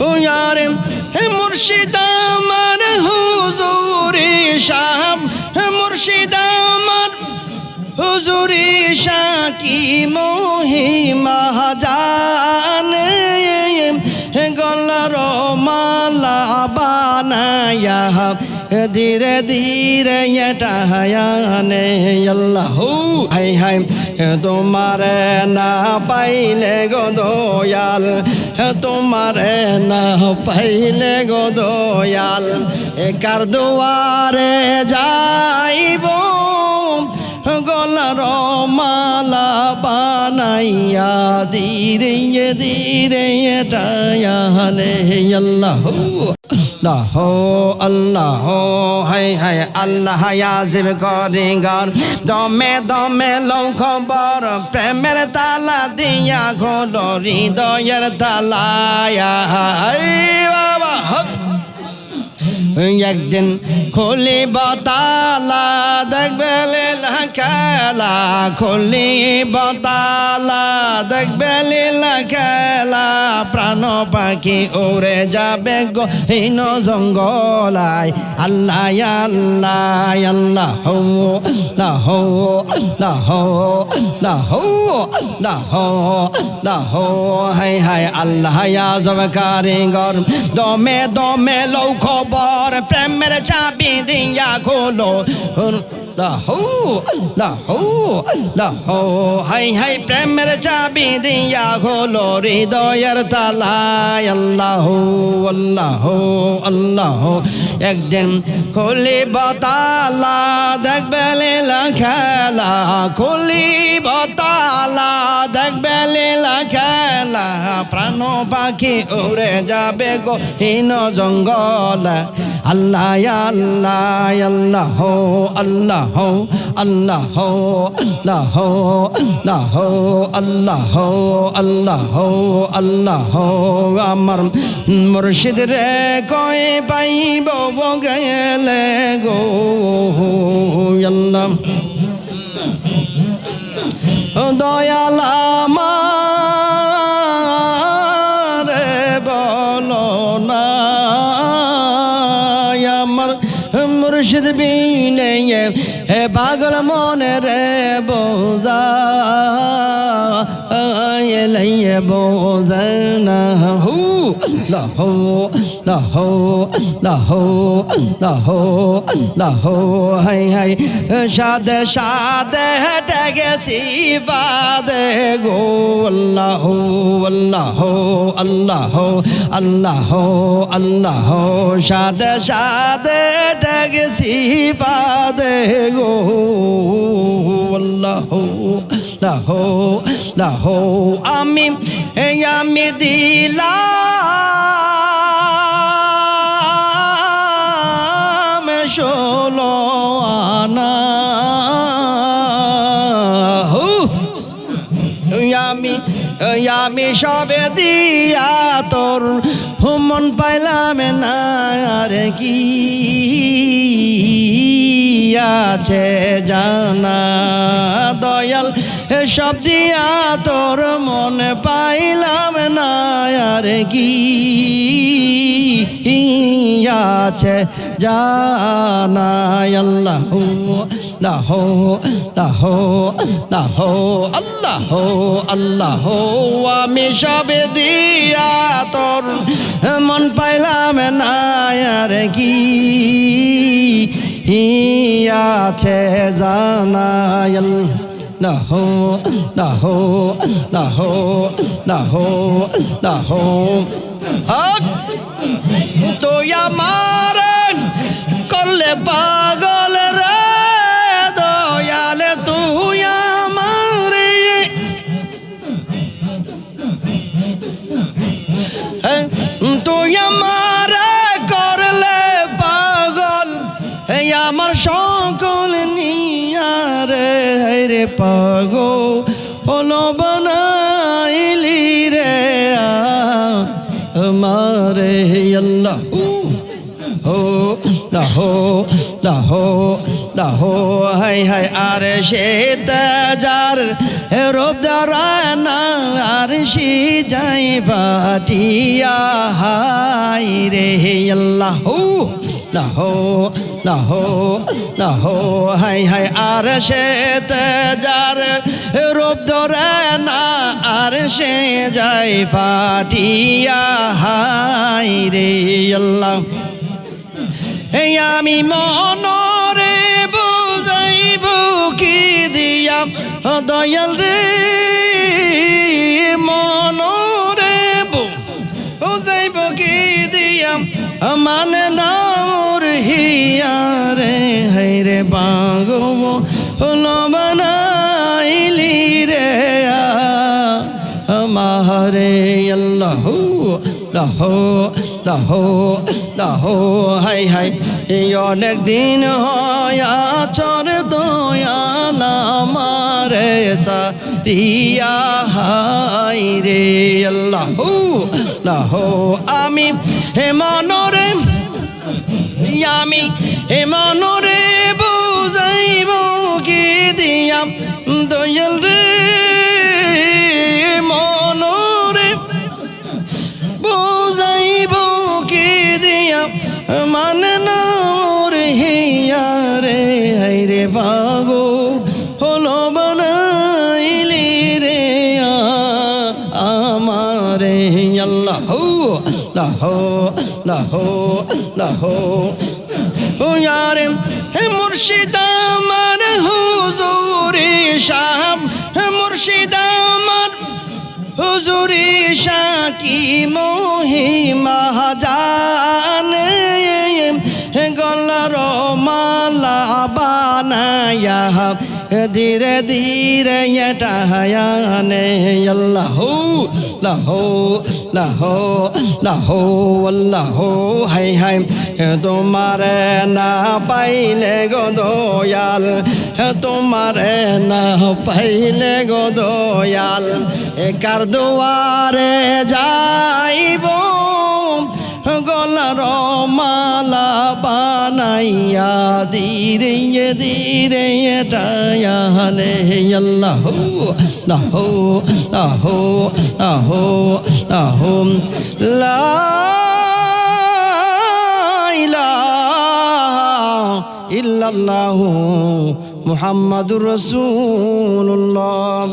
হুয়ারে হে মুর্শিদ আমার হুজুরি সাহাব হে মুর্শিদ আমার হুজুরি শাকি মহিমা জানে গলার মালা বানায়া, ধীরে ধীরে এটা হায়ানে, আল্লাহ হাই হাই। তোমার না পাইলে গো দয়াল, তোমার না পাইলে গো দয়াল একার দুয়ারে যাইব? গলার মালা বানাইয়া ধীরে ধীরে টায়ানে আল্লাহ। আল্লাহ আল্লাহ হাই হাই আল্লাহ আজিব করি গর দমে দমে লৌ খবর, প্রেমের তালা দিয়া ঘোল হৃদয়ের তালায়া বাবা একদিন খুলি বতালা, দেখবে লীলা খেলা। খুলি বতালা, দেখবে লীলা খেলা। প্রাণ পাখি উড়ে যাবে গহীন জঙ্গলায়। আল্লাহ আল্লাহ আল্লাহ হো লাহ লাহ লাহ লাহ লাহ হাই হাই আল্লাহ, আজব কারিগর। দমে দমে লৌ খবর প্রেমের চাবি দিয়া খোলো লাহো লাহো লাহো হাই হাই প্রেমের চাবি দিয়া খোলো হৃদয়ের তালায় আল্লাহ আল্লাহ আল্লাহ একদিন খুলি বতালা দেখবে লীলা খেলা খুলি বতালা দেখবে লীলা খেলা প্রাণ পাখি উড়ে যাবে গো হীন জঙ্গল। আল্লাহ আল্লাহ আল্লাহ আল্লাহ আল্লাহ আল্লাহ আল্লাহ আল্লাহ আল্লাহ আল্লাহ আমার মুর্শিদ রে কয়ে পাইব গেলে গো আল্লাহ দয়াল মুর্শিদ বিনে হে পাগল মনে রে বোঝা এলাইয়ে বোঝনা হু লাহো লাহো লাহো লাহো, হাই হাই। সাদে সাদে, হেটে গেছি বাদে গো। আল্লাহ আল্লাহ আল্লাহ আল্লাহ আল্লাহ। সাদে সাদে, হেটে গেছি বাদে গো। আল্লাহ, লাহ লাহ। আমি আমি দিলাম আমি সবে দিয়া তোর মন পাইলাম না, আর কি আছে জানা? দয়াল, সব দিয়া তোর মন পাইলাম না, আর কি আছে জানা? আল্লাহ আল্লাহ আল্লাহ আল্লাহ আল্লাহ আল্লাহ আমি সবে দিয়া তোর মন পাইলাম না, আর কি? আছে জানায় লাহো লাহো লাহো লাহো লাহো হো, না হো হক তো আমার করলে পাগল। আমার সকল নিয়ারে রে পাগো হলো বানাইলি রে, আমারে আল্লাহ। হো, লাহো লাহো লাহো হাই হাই আরে সে তাজার রোব দারানা আর সি যাই বাটিয়া হাই রে আল্লাহ। লাহো লাহো লাহো হাই হাই, আর সে যার রূপ ধরে না, আর সে যাই ফাটিয়া, হাই রে আল্লাহ। এই আমি মনরে বুঝাইব কি দিয়া, দয়াল রে, মনরে বুঝাইব কি দিয়া মানে নামর হিয়ারে হাইরে বাগব নবনাইলি রে আমারে আল্লাহ লাহ লাহ লাহ হাই হাই। এই অনেক দিন হয়া চর দয়াল আমারে সারিয়া হাই রে আল্লাহ। লাহ আমি হে মনরে আমি হে মনরে বুঝাইব কি দিয়াম দয়াল রে মনরে বুঝাইব কি দিয়াম মানে না মোর হিয়া রে হাই রে লাহ লাহ লাহ। ও ইয়ারে হে মুর্শিদ আমার হুজুরে সাহাব হে মুর্শিদ আমার হুজুরি শাকি মহিমা জানে। গলার মালা বানায়া ধীরে ধীরে এটা হায়ানে। আল্লাহ লাহ লাহ লাহ আল্লাহ, হাই হাই। তোমার না পাইলে গো দয়াল। তোমার না পাইলে গো দয়াল। একার দুয়ারে যাইব বানাইয়া ধীরে ধীরে টায়ানে আল্লাহ লাহ লাহ লাহ লাহ লা ইল্লাল্লাহু মুহাম্মাদুর রাসূলুল্লাহ